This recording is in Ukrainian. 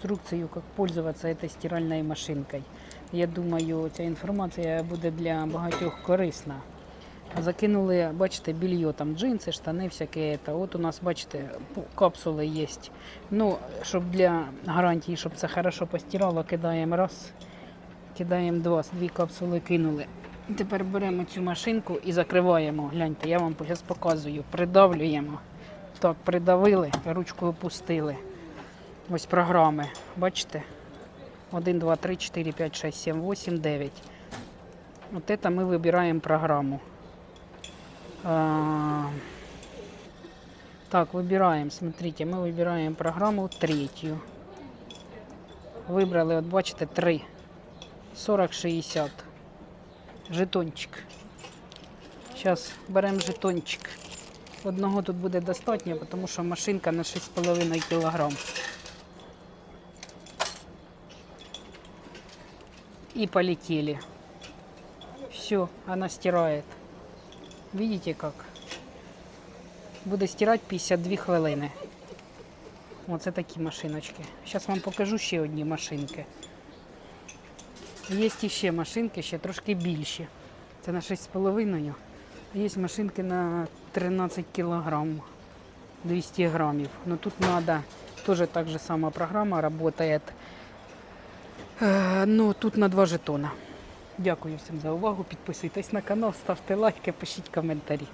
инструкцию, как пользоваться этой стиральной машинкой. Я думаю, ця інформація буде для багатьох корисна. Закинули, бачите, більйо, там джинси, штани, всяке. Це. От у нас, бачите, капсули є. Ну, щоб для гарантії, щоб це хорошо постирало, кидаємо раз, кидаємо два, дві капсули кинули. Тепер беремо цю машинку і закриваємо. Гляньте, я вам зараз показую. Придавлюємо. Так, придавили, ручку опустили. Ось програми. Бачите? 1, 2, 3, 4, 5, 6, 7, 8, 9. Вот это мы выбираем программу. А, Так, выбираем, смотрите, мы выбираем программу третью. Вибрали, от бачите, 3. 40-60. Жетончик. Зараз беремо жетончик. Одного тут буде достатньо, тому що машинка на 6,5 кг. И полетели. Все, она стирает. Видите как? Буде стирати 52 хвилини. Оце такі машиночки. Зараз вам покажу ще одні машинки. Є ще машинки, ще трошки більші. Це на 6,5. Є машинки на 13 кілограм, 200 грамів. Ну тут треба, теж так же сама програма работает. Е, Ну, тут на два жетона. Дякую всім за увагу. Підписуйтесь на канал, ставте лайки, пишіть коментарі.